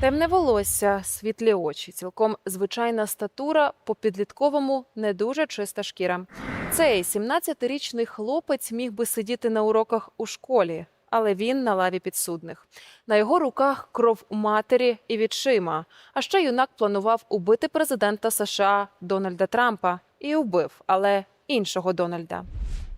Темне волосся, світлі очі, цілком звичайна статура, по підлітковому не дуже чиста шкіра. Цей 17-річний хлопець міг би сидіти на уроках у школі, але він на лаві підсудних. На його руках кров матері і відчима. А ще юнак планував убити президента США Дональда Трампа і убив, але іншого Дональда.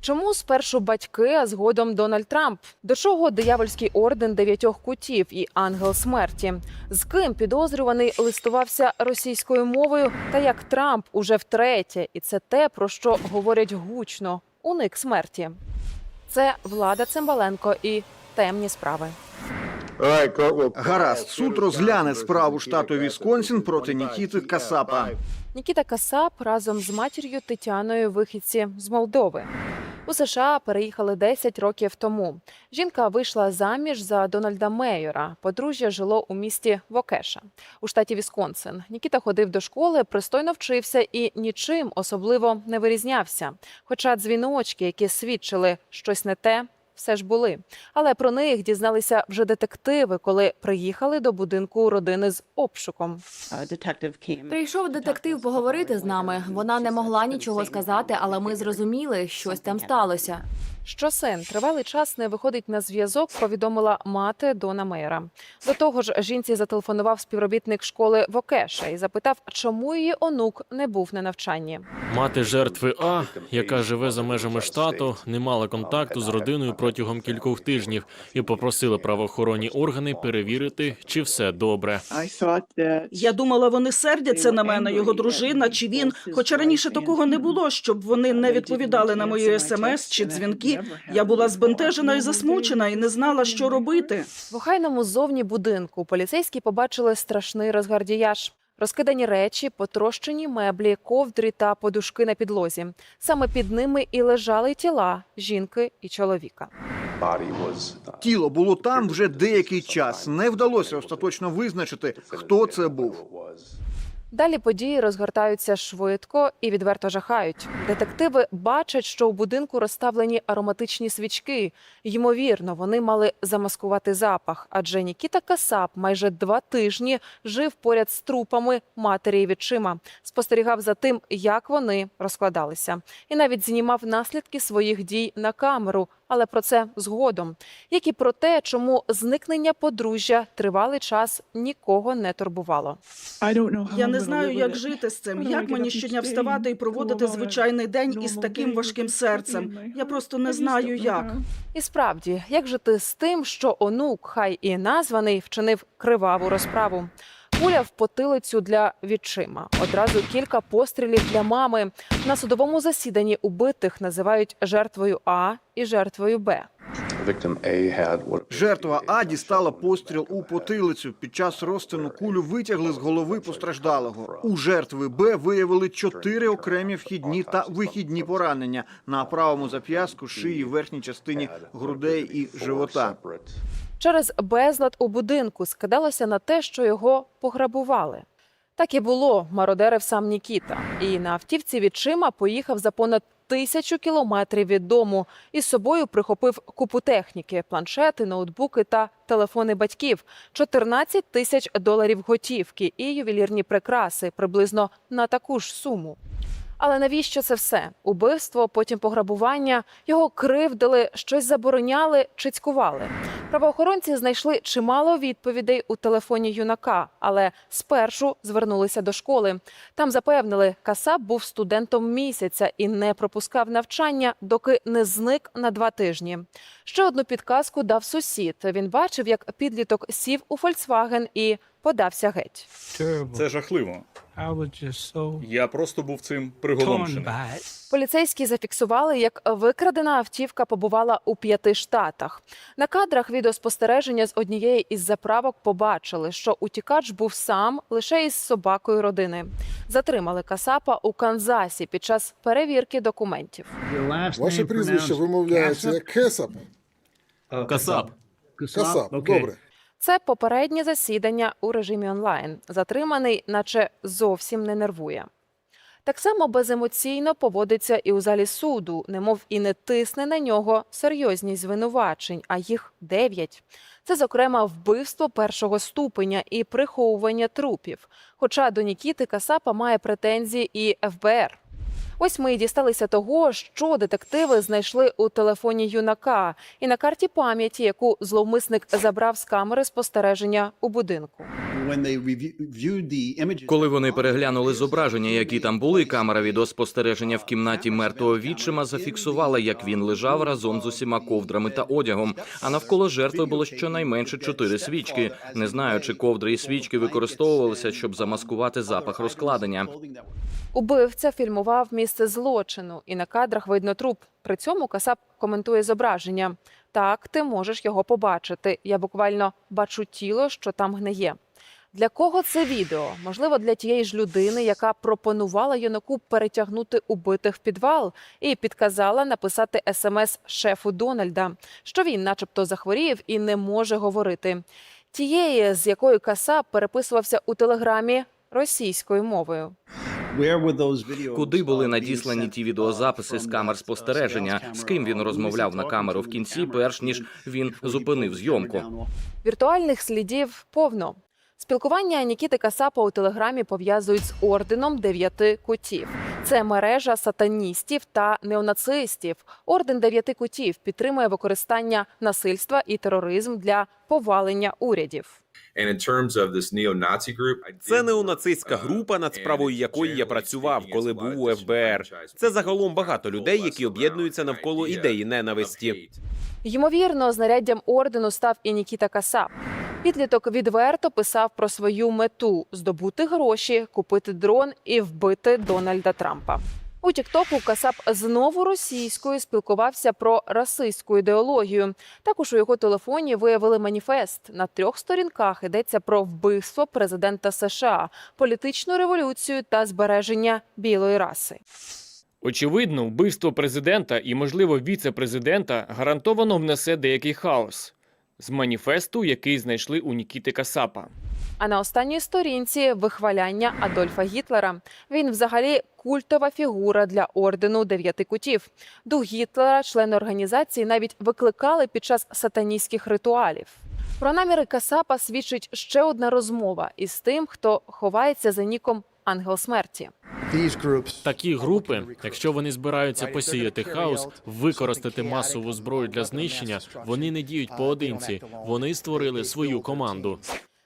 Чому спершу батьки, а згодом Дональд Трамп? До чого диявольський орден дев'ятьох кутів і ангел смерті? З ким підозрюваний листувався російською мовою? Та як Трамп уже втретє, і це те, про що говорять гучно уник смерті. Це влада Цимбаленко і темні справи. Гаразд, суд розгляне справу штату Вісконсін проти Нікіти Касапа. Нікіта Касап разом з матір'ю Тетяною вихідці з Молдови. США переїхали 10 років тому. Жінка вийшла заміж за Дональда Мейора. Подружжя жило у місті Вокеша у штаті Вісконсин. Нікіта ходив до школи, пристойно вчився і нічим особливо не вирізнявся. Хоча дзвіночки, які свідчили щось не те. Все ж були, але про них дізналися вже детективи, коли приїхали до будинку родини з обшуком. Прийшов детектив поговорити з нами. Вона не могла нічого сказати, але ми зрозуміли, щось там сталося. Що син тривалий час не виходить на зв'язок, повідомила мати Дона Мейера. До того ж, жінці зателефонував співробітник школи Вокеша і запитав, чому її онук не був на навчанні. Мати жертви А, яка живе за межами штату, не мала контакту з родиною протягом кількох тижнів і попросила правоохоронні органи перевірити, чи все добре. Я думала, вони сердяться на мене, його дружина чи він. Хоча раніше такого не було, щоб вони не відповідали на мої смс чи дзвінки. Я була збентежена і засмучена, і не знала, що робити. В охайному зовні будинку поліцейські побачили страшний розгардіяж. Розкидані речі, потрощені меблі, ковдри та подушки на підлозі. Саме під ними і лежали тіла жінки і чоловіка. Тіло було там вже деякий час. Не вдалося остаточно визначити, хто це був. Далі події розгортаються швидко і відверто жахають. Детективи бачать, що у будинку розставлені ароматичні свічки. Ймовірно, вони мали замаскувати запах, адже Нікіта Касап майже два тижні жив поряд з трупами матері і відчима, спостерігав за тим, як вони розкладалися, і навіть знімав наслідки своїх дій на камеру. Але про це згодом, як і про те, чому зникнення подружжя тривалий час нікого не турбувало. Я не знаю, як жити з цим. Як мені щодня вставати і проводити звичайний день із таким важким серцем. Я просто не знаю, як. І справді, як жити з тим, що онук, хай і названий, вчинив криваву розправу. Куля в потилицю для відчима. Одразу кілька пострілів для мами. На судовому засіданні убитих називають жертвою А і жертвою Б. Жертва А дістала постріл у потилицю. Під час розтину кулю витягли з голови постраждалого. У жертви Б виявили чотири окремі вхідні та вихідні поранення на правому зап'ястку, шиї, верхній частині грудей і живота. Через безлад у будинку скидалося на те, що його пограбували. Так і було, мародерив сам Нікіта. І на автівці відчима поїхав за понад тисячу кілометрів від дому. Із собою прихопив купу техніки, планшети, ноутбуки та телефони батьків, 14 тисяч доларів готівки і ювелірні прикраси приблизно на таку ж суму. Але навіщо це все? Убивство, потім пограбування, його кривдили, щось забороняли чи цькували. Правоохоронці знайшли чимало відповідей у телефоні юнака, але спершу звернулися до школи. Там запевнили, Касап був студентом місяця і не пропускав навчання, доки не зник на два тижні. Ще одну підказку дав сусід. Він бачив, як підліток сів у Фольксваген і подався геть. Це жахливо. I was Я просто був цим torn приголомшений. Поліцейські зафіксували, як викрадена автівка побувала у п'яти штатах. На кадрах відеоспостереження з однієї із заправок побачили, що утікач був сам лише із собакою родини. Затримали Касапа у Канзасі під час перевірки документів. Ваше прізвище вимовляється як Кесап. Касап. Касап. Добре. Це попереднє засідання у режимі онлайн. Затриманий, наче зовсім не нервує. Так само беземоційно поводиться і у залі суду, немов і не тисне на нього серйозність звинувачень, а їх дев'ять. Це, зокрема, вбивство першого ступеня і приховування трупів. Хоча до Нікіти Касапа має претензії і ФБР. Ось ми і дісталися того, що детективи знайшли у телефоні юнака і на карті пам'яті, яку зловмисник забрав з камери спостереження у будинку. Коли вони переглянули зображення, які там були, камера відеоспостереження в кімнаті мертвого відчима зафіксувала, як він лежав разом з усіма ковдрами та одягом. А навколо жертви було щонайменше чотири свічки. Не знаю, чи ковдри і свічки використовувалися, щоб замаскувати запах розкладення. Убивця фільмував місце злочину, і на кадрах видно труп. При цьому Касап коментує зображення. Так, ти можеш його побачити. Я буквально бачу тіло, що там гниє. Для кого це відео? Можливо, для тієї ж людини, яка пропонувала юнаку перетягнути убитих в підвал і підказала написати смс шефу Дональда, що він, начебто, захворів і не може говорити. Тієї, з якою Касап переписувався у телеграмі російською мовою. Куди були надіслані ті відеозаписи з камер спостереження? З ким він розмовляв на камеру в кінці, перш ніж він зупинив зйомку? Віртуальних слідів повно. Спілкування Нікіти Касапа у телеграмі пов'язують з орденом дев'яти кутів. Це мережа сатаністів та неонацистів. Орден дев'яти кутів підтримує використання насильства і тероризм для повалення урядів. Це неонацистська група, над справою якої я працював, коли був у ФБР. Це загалом багато людей, які об'єднуються навколо ідеї ненависті. Ймовірно, знаряддям ордену став і Нікіта Касап. Підліток відверто писав про свою мету здобути гроші, купити дрон і вбити Дональда Трампа. У Тіктоку Касап знову російською спілкувався про расистську ідеологію. Також у його телефоні виявили маніфест. На трьох сторінках йдеться про вбивство президента США, політичну революцію та збереження білої раси. Очевидно, вбивство президента і, можливо, віце-президента гарантовано внесе деякий хаос з маніфесту, який знайшли у Нікіти Касапа. А на останній сторінці вихваляння Адольфа Гітлера. Він взагалі культова фігура для ордену дев'яти кутів. Дух Гітлера члени організації навіть викликали під час сатаністських ритуалів. Про наміри Касапа свідчить ще одна розмова із тим, хто ховається за ніком Ангел смерті. Такі групи, якщо вони збираються посіяти хаос, використати масову зброю для знищення, вони не діють поодинці. Вони створили свою команду.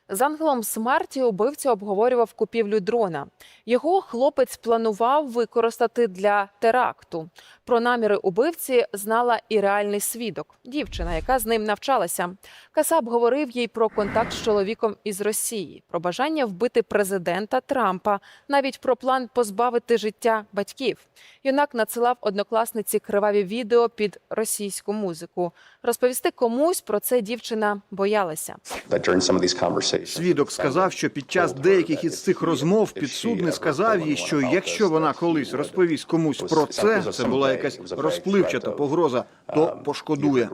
З ангелом смерті убивця обговорював купівлю дрона. Його хлопець планував використати для теракту. Про наміри убивці знала і реальний свідок, дівчина, яка з ним навчалася. Касап говорив їй про контакт з чоловіком із Росії, про бажання вбити президента Трампа, навіть про план позбавити життя батьків. Юнак надсилав однокласниці криваві відео під російську музику. Розповісти комусь про це дівчина боялася. Свідок сказав, що під час деяких із цих розмов підсудний сказав їй, що якщо вона колись розповість комусь про це, це була якась розпливчата погроза, то пошкодує.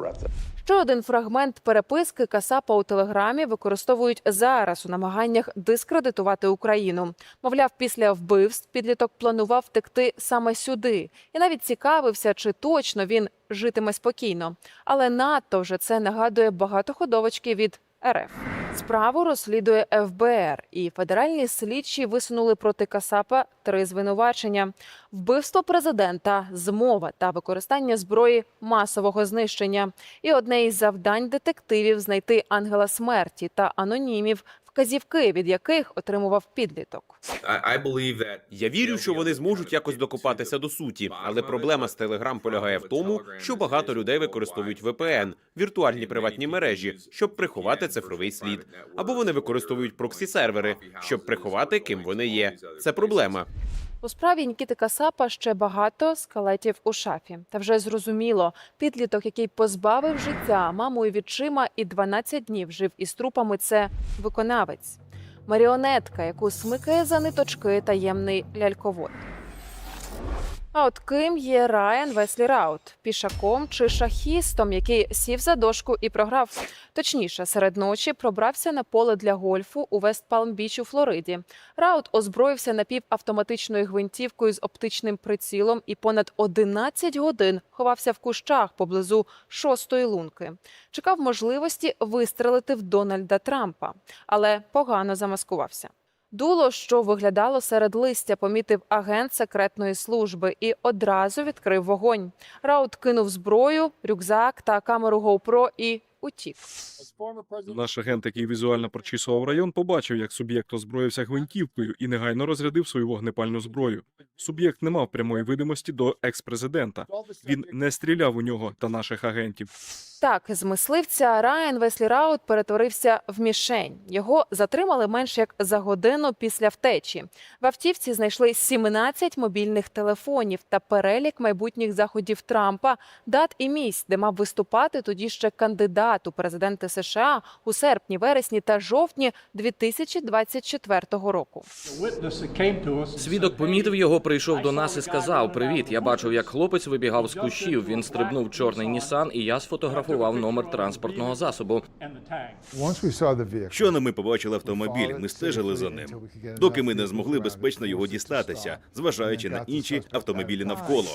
Ще один фрагмент переписки Касапа у телеграмі використовують зараз у намаганнях дискредитувати Україну. Мовляв, після вбивств підліток планував втекти саме сюди, і навіть цікавився, чи точно він житиме спокійно. Але надто вже це нагадує багатоходовочки від РФ. Справу розслідує ФБР, і федеральні слідчі висунули проти Касапа три звинувачення: вбивство президента, змова та використання зброї масового знищення. І одне із завдань детективів знайти ангела смерті та анонімів, вказівки від яких отримував підліток. Я вірю, що вони зможуть якось докопатися до суті, але проблема з Телеграм полягає в тому, що багато людей використовують VPN, віртуальні приватні мережі, щоб приховати цифровий слід, або вони використовують проксі-сервери, щоб приховати, ким вони є. Це проблема. У справі Нікіти Касапа ще багато скелетів у шафі. Та вже зрозуміло, підліток, який позбавив життя маму і відчима і 12 днів жив із трупами, це виконавець. Маріонетка, яку смикає за ниточки таємний ляльковод. А от ким є Райан Веслі Раут пішаком чи шахістом, який сів за дошку і програв. Точніше, серед ночі пробрався на поле для гольфу у Вест Палм Біч у Флориді. Раут озброївся напівавтоматичною гвинтівкою з оптичним прицілом і понад 11 годин ховався в кущах поблизу шостої лунки. Чекав можливості вистрелити в Дональда Трампа, але погано замаскувався. Дуло, що виглядало серед листя, помітив агент секретної служби і одразу відкрив вогонь. Раут кинув зброю, рюкзак та камеру GoPro і утік. Наш агент, який візуально прочісував район, побачив, як суб'єкт озброївся гвинтівкою і негайно розрядив свою вогнепальну зброю. Суб'єкт не мав прямої видимості до екс-президента. Він не стріляв у нього та наших агентів. Так, з мисливця Райан Веслі Раут перетворився в мішень. Його затримали менш як за годину після втечі. В автівці знайшли 17 мобільних телефонів та перелік майбутніх заходів Трампа, дат і місць, де мав виступати тоді ще кандидат у президенти США у серпні, вересні та жовтні 2024 року. Свідок помітив його, прийшов до нас і сказав: Привіт, я бачив, як хлопець вибігав з кущів. Він стрибнув чорний Нісан, і я сфотографував номер транспортного засобу. Щойно ми побачили автомобіль, ми стежили за ним, доки ми не змогли безпечно його дістатися, зважаючи на інші автомобілі навколо.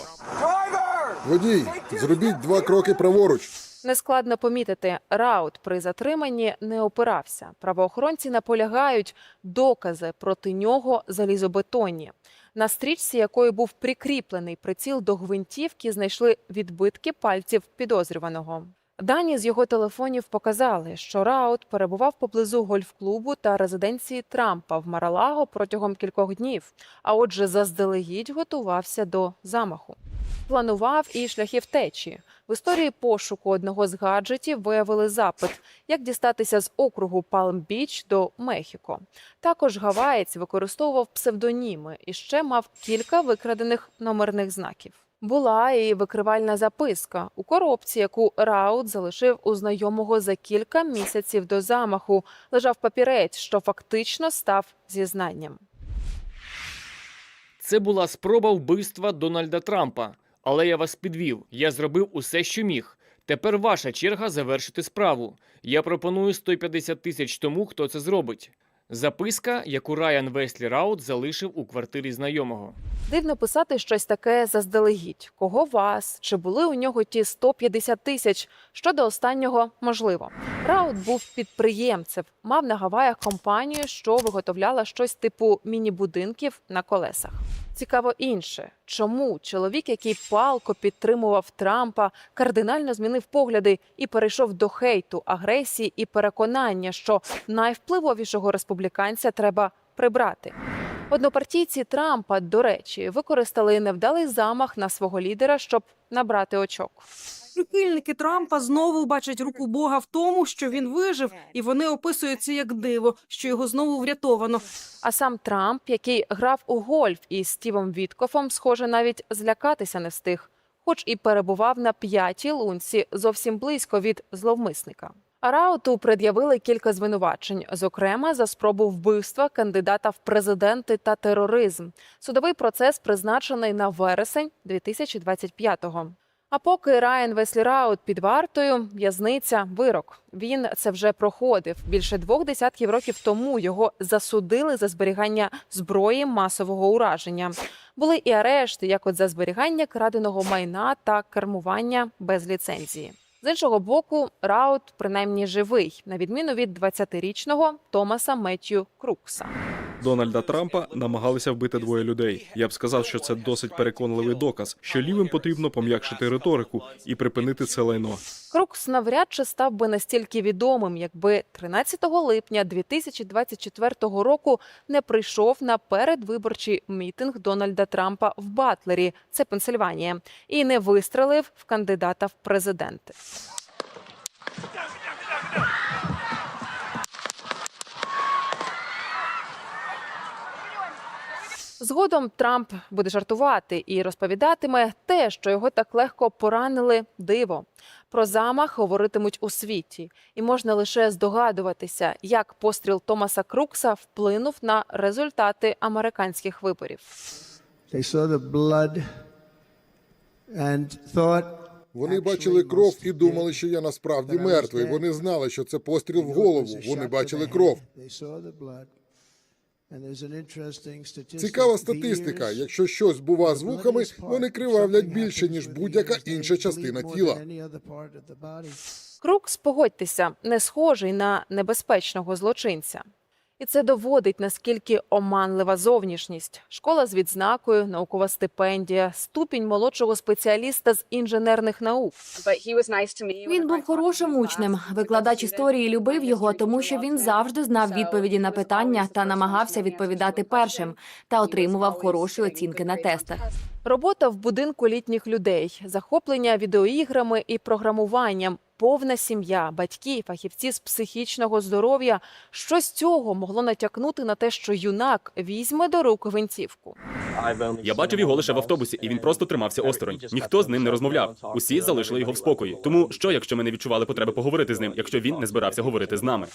Водій, зробіть два кроки праворуч. Нескладно помітити, Раут при затриманні не опирався. Правоохоронці наполягають, докази проти нього залізобетонні. На стрічці, якою був прикріплений приціл до гвинтівки, знайшли відбитки пальців підозрюваного. Дані з його телефонів показали, що Раут перебував поблизу гольф-клубу та резиденції Трампа в Маралаго протягом кількох днів, а отже, заздалегідь готувався до замаху. Планував і шляхи втечі. В історії пошуку одного з гаджетів виявили запит, як дістатися з округу Палм-Біч до Мехіко. Також гаваєць використовував псевдоніми і ще мав кілька викрадених номерних знаків. Була і викривальна записка у коробці, яку Раут залишив у знайомого за кілька місяців до замаху. Лежав папірець, що фактично став зізнанням. Це була спроба вбивства Дональда Трампа. Але я вас підвів. Я зробив усе, що міг. Тепер ваша черга завершити справу. Я пропоную 150 тисяч тому, хто це зробить. Записка, яку Райан Веслі Раут залишив у квартирі знайомого. Дивно писати щось таке заздалегідь. Кого вас? Чи були у нього ті 150 тисяч? Щодо останнього можливо. Раут був підприємцем, мав на Гаваях компанію, що виготовляла щось типу міні-будинків на колесах. Цікаво інше, чому чоловік, який палко підтримував Трампа, кардинально змінив погляди і перейшов до хейту, агресії і переконання, що найвпливовішого республіканця треба прибрати. Однопартійці Трампа, до речі, використали невдалий замах на свого лідера, щоб набрати очок. Прихильники Трампа знову бачать руку Бога в тому, що він вижив, і вони описують це як диво, що його знову врятовано. А сам Трамп, який грав у гольф із Стівом Віткофом, схоже, навіть злякатися не встиг, хоч і перебував на п'ятій лунці зовсім близько від зловмисника. Рауту пред'явили кілька звинувачень, зокрема за спробу вбивства кандидата в президенти та тероризм. Судовий процес призначений на вересень 2025-го. А поки Райан Веслі Раут під вартою, в'язниця, вирок. Він це вже проходив. Більше двох десятків років тому його засудили за зберігання зброї масового ураження. Були і арешти, як от за зберігання краденого майна та кермування без ліцензії. З іншого боку, Раут принаймні живий, на відміну від 20-річного Томаса Меттью Крукса. Дональда Трампа намагалися вбити двоє людей. Я б сказав, що це досить переконливий доказ, що лівим потрібно пом'якшити риторику і припинити це лайно. Крукс навряд чи став би настільки відомим, якби 13 липня 2024 року не прийшов на передвиборчий мітинг Дональда Трампа в Батлері, це Пенсильванія, і не вистрелив в кандидата в президенти. Згодом Трамп буде жартувати і розповідатиме те, що його так легко поранили диво. Про замах говоритимуть у світі, і можна лише здогадуватися, як постріл Томаса Крукса вплинув на результати американських виборів. They saw the blood Вони бачили кров і думали, що я насправді мертвий. Вони знали, що це постріл в голову. Вони бачили кров. Цікава статистика. Якщо щось бува з вухами, вони кривавлять більше ніж будь-яка інша частина тіла. Крукс, погодьтеся, не схожий на небезпечного злочинця. І це доводить, наскільки оманлива зовнішність. Школа з відзнакою, наукова стипендія, ступінь молодшого спеціаліста з інженерних наук. Він був хорошим учнем. Викладач історії любив його, тому що він завжди знав відповіді на питання та намагався відповідати першим та отримував хороші оцінки на тестах. Робота в будинку літніх людей, захоплення відеоіграми і програмуванням, повна сім'я, батьки, фахівці з психічного здоров'я. Що з цього могло натякнути на те, що юнак візьме до рук гвинтівку? Я бачив його лише в автобусі, і він просто тримався осторонь. Ніхто з ним не розмовляв. Усі залишили його в спокої. Тому що, якщо ми не відчували потреби поговорити з ним, якщо він не збирався говорити з нами?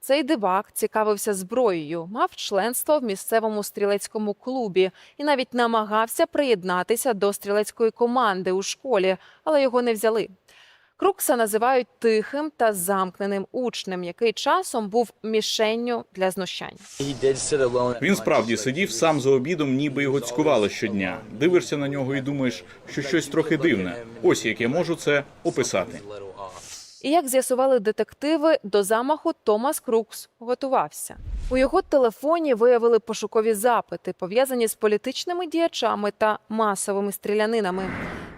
Цей дивак цікавився зброєю, мав членство в місцевому стрілецькому клубі і навіть намагався приєднатися до стрілецької команди у школі, але його не взяли. Крукса називають тихим та замкненим учнем, який часом був мішенню для знущань. Він справді сидів сам за обідом, ніби його цькували щодня. Дивишся на нього і думаєш, що щось трохи дивне. Ось як я можу це описати. І як з'ясували детективи, до замаху Томас Крукс готувався. У його телефоні виявили пошукові запити, пов'язані з політичними діячами та масовими стрілянинами.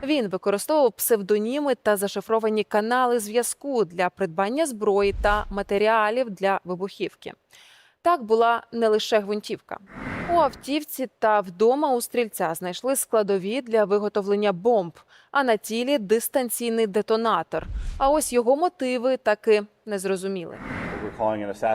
Він використовував псевдоніми та зашифровані канали зв'язку для придбання зброї та матеріалів для вибухівки. Так була не лише гвинтівка. У автівці та вдома у стрільця знайшли складові для виготовлення бомб, а на тілі дистанційний детонатор. А ось його мотиви таки не зрозуміли.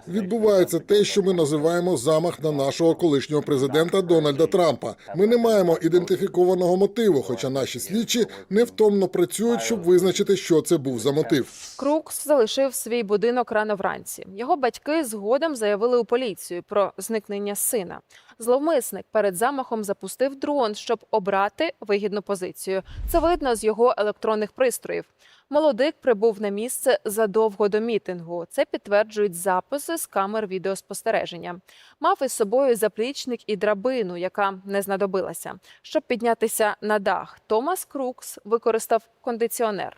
Відбувається те, що ми називаємо замах на нашого колишнього президента Дональда Трампа. Ми не маємо ідентифікованого мотиву, хоча наші слідчі невтомно працюють, щоб визначити, що це був за мотив. Крукс залишив свій будинок рано вранці. Його батьки згодом заявили у поліцію про зникнення сина. Зловмисник перед замахом запустив дрон, щоб обрати вигідну позицію. Це видно з його електронних пристроїв. Молодик прибув на місце задовго до мітингу. Це підтверджують записи з камер відеоспостереження. Мав із собою заплічник і драбину, яка не знадобилася. Щоб піднятися на дах, Томас Крукс використав кондиціонер.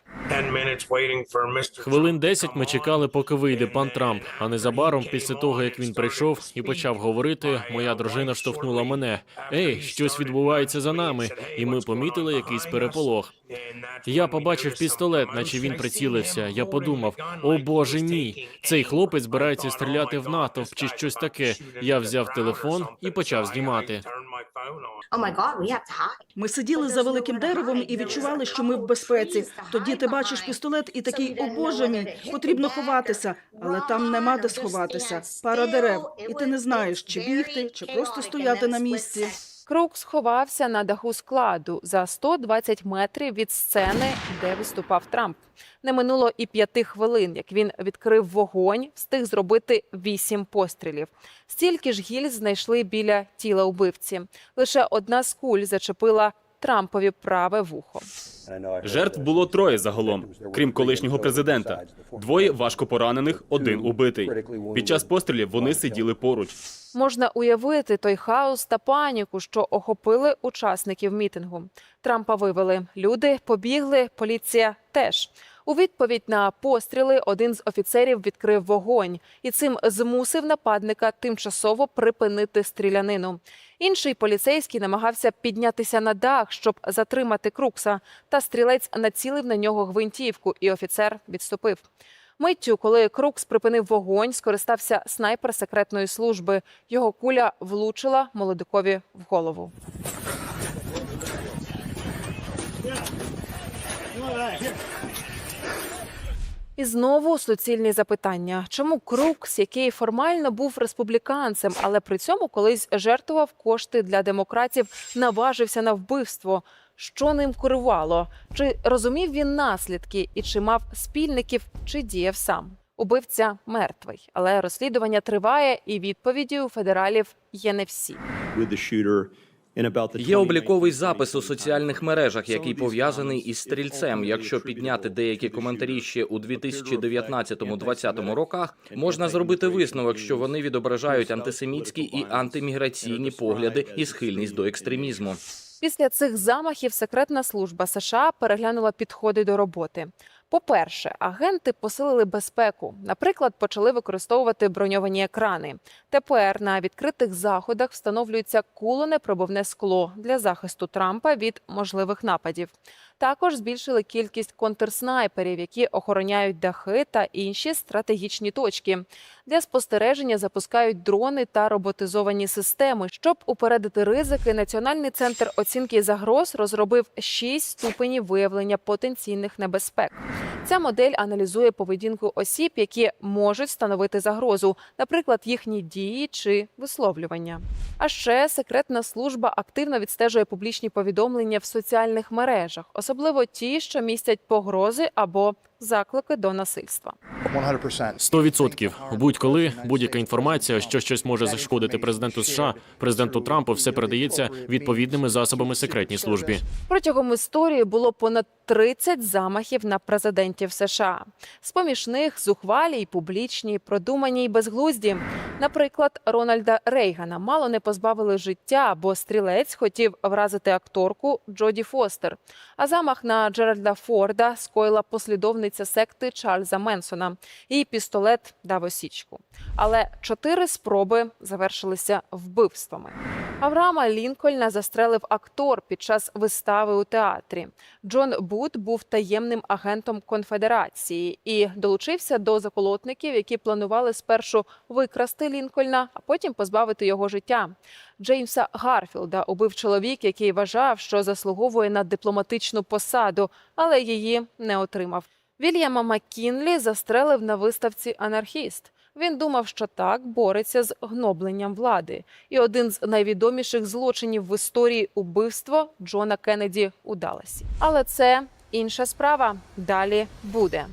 Хвилин 10 ми чекали, поки вийде пан Трамп. А незабаром, після того як він прийшов і почав говорити, моя дружина штовхнула мене. Ей, щось відбувається за нами, і ми помітили якийсь переполох. Я побачив пістолет, наче він прицілився. Я подумав: о боже мій, цей хлопець збирається стріляти в натовп чи щось таке. Я взяв телефон і почав знімати. Ми сиділи за великим деревом і відчували, що ми в безпеці. Тоді ти бачиш пістолет і такий, о боже мій, потрібно ховатися, але там нема де сховатися. Пара дерев, і ти не знаєш, чи бігти, чи просто стояти на місці. Крук сховався на даху складу за 120 метрів від сцени, де виступав Трамп. Не минуло і п'яти хвилин, як він відкрив вогонь, встиг зробити вісім пострілів. Стільки ж гільз знайшли біля тіла убивці. Лише одна з куль зачепила Трампові праве вухо. Жертв було троє загалом, крім колишнього президента. Двоє важко поранених, один убитий. Під час пострілів вони сиділи поруч. Можна уявити той хаос та паніку, що охопили учасників мітингу. Трампа вивели. Люди побігли, поліція теж. У відповідь на постріли один з офіцерів відкрив вогонь і цим змусив нападника тимчасово припинити стрілянину. Інший поліцейський намагався піднятися на дах, щоб затримати Крукса. Та стрілець націлив на нього гвинтівку, і офіцер відступив. Миттю, коли Крукс припинив вогонь, скористався снайпер секретної служби. Його куля влучила молодикові в голову. І знову суцільні запитання: чому Крукс, який формально був республіканцем, але при цьому колись жертвував кошти для демократів, наважився на вбивство? Що ним керувало? Чи розумів він наслідки і чи мав спільників, чи діяв сам? Убивця мертвий, але розслідування триває, і відповіді у федералів є не всі. Є обліковий запис у соціальних мережах, який пов'язаний із стрільцем. Якщо підняти деякі коментарі ще у 2019-2020 роках, можна зробити висновок, що вони відображають антисемітські і антиміграційні погляди і схильність до екстремізму. Після цих замахів секретна служба США переглянула підходи до роботи. По-перше, агенти посилили безпеку. Наприклад, почали використовувати броньовані екрани. Тепер на відкритих заходах встановлюється кулонепробивне скло для захисту Трампа від можливих нападів. Також збільшили кількість контрснайперів, які охороняють дахи та інші стратегічні точки. Для спостереження запускають дрони та роботизовані системи. Щоб упередити ризики, Національний центр оцінки загроз розробив шість ступенів виявлення потенційних небезпек. Ця модель аналізує поведінку осіб, які можуть становити загрозу, наприклад, їхні дії чи висловлювання. А ще секретна служба активно відстежує публічні повідомлення в соціальних мережах, особливо ті, що містять погрози або заклики до насильства. 100%. Будь-коли будь-яка інформація, що щось може зашкодити президенту США, президенту Трампу, все передається відповідними засобами секретній службі. Протягом історії було понад 30 замахів на президентів США. З поміж них зухвалі й публічні, продумані й безглузді. Наприклад, Рональда Рейгана мало не позбавили життя, бо стрілець хотів вразити акторку Джоді Фостер. А замах на Джеральда Форда скоїла послідовниця секти Чарльза Менсона. Її пістолет дав осічку. Але чотири спроби завершилися вбивствами. Авраама Лінкольна застрелив актор під час вистави у театрі. Джон Бут був таємним агентом конфедерації і долучився до заколотників, які планували спершу викрасти Лінкольна, а потім позбавити його життя. Джеймса Гарфілда убив чоловік, який вважав, що заслуговує на дипломатичну посаду, але її не отримав. Вільяма Маккінлі застрелив на виставці анархіст. Він думав, що так бореться з гнобленням влади. І один з найвідоміших злочинів в історії убивство Джона Кеннеді у Даласі. Але це інша справа. Далі буде.